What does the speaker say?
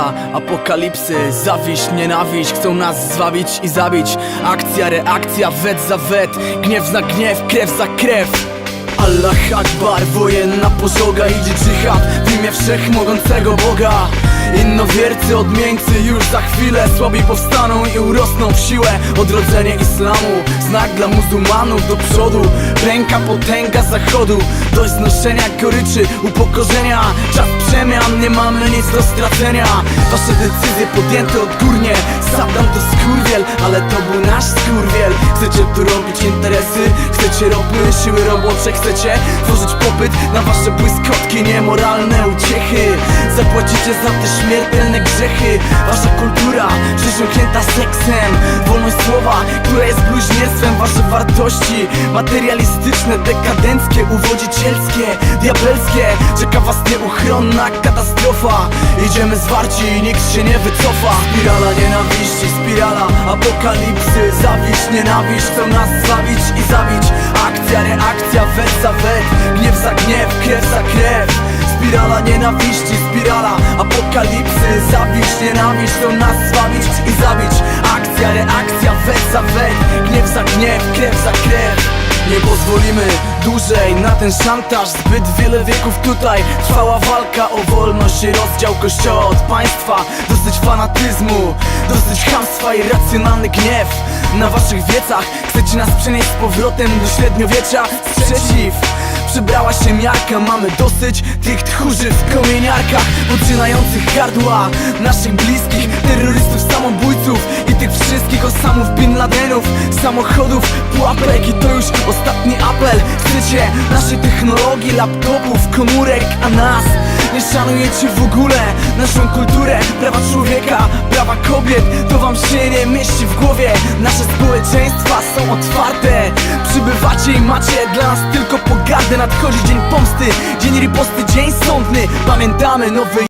Spirala apokalipsy, zawiść, nienawiść Chcą nas zwabić i zabić. Akcja, reakcja, wet za wet Gniew za gniew, krew za krew. Allah Akbar, wojenna pożoga Idzie dżihad w imię wszechmogącego Boga Innowiercy, odmieńcy już za chwilę Słabi powstaną i urosną w siłę. Odrodzenie islamu, znak dla muzułmanów Do przodu, ręka potęga zachodu Dość znoszenia goryczy, upokorzenia. Czas przemian, nie mamy nic do stracenia. Wasze decyzje podjęte odgórnie Saddam to skurwiel, ale to był nasz skurwiel. Chcecie tu robić interesy, chcecie ropy, siły robocze? Chcecie tworzyć popyt na wasze błyskotki Niemoralne uciechy Zapłacicie za te śmiertelne grzechy. Wasza kultura przesiąknięta seksem. Wolność słowa, która jest bluźnierstwem Wasze wartości. Materialistyczne, dekadenckie, uwodzicielskie Diabelskie, czeka was nieuchronna katastrofa. Idziemy zwarci i nikt się nie wycofa. Spirala nienawiści, spirala apokalipsy. Zawiść, nienawiść, chcą nas zabić i zabić. Akcja, reakcja, wet za wet. Gniew za gniew, Spirala nienawiści, spirala. Apokalipsy Zawiść, nienawiść, chcą nas zwabić i zabić. Akcja, reakcja, wet za wet Gniew za gniew, krew za krew. Nie pozwolimy dłużej na ten szantaż. Zbyt wiele wieków tutaj trwała walka o wolność i rozdział kościoła od państwa. Dosyć fanatyzmu, dosyć chamstwa i racjonalny gniew. Na waszych wiecach chcecie nas przenieść z powrotem do średniowiecza Sprzeciw Przybrała się miarka, mamy dosyć tych tchórzy w komieniarkach Poczynających gardła naszych bliskich Terrorystów, samobójców i tych wszystkich osamów Bin Ladenów Samochodów, pułapek. I to już ostatni apel. Chcecie naszej technologii, laptopów, komórek, a nas nie szanujecie w ogóle. Naszą kulturę, prawa człowieka, prawa kobiet. To wam się nie mieści w głowie. Nasze społeczeństwa są otwarte Przybywacie i macie dla nas tylko pogardę. Nadchodzi dzień pomsty, dzień riposty, dzień sądny. Pamiętamy nowy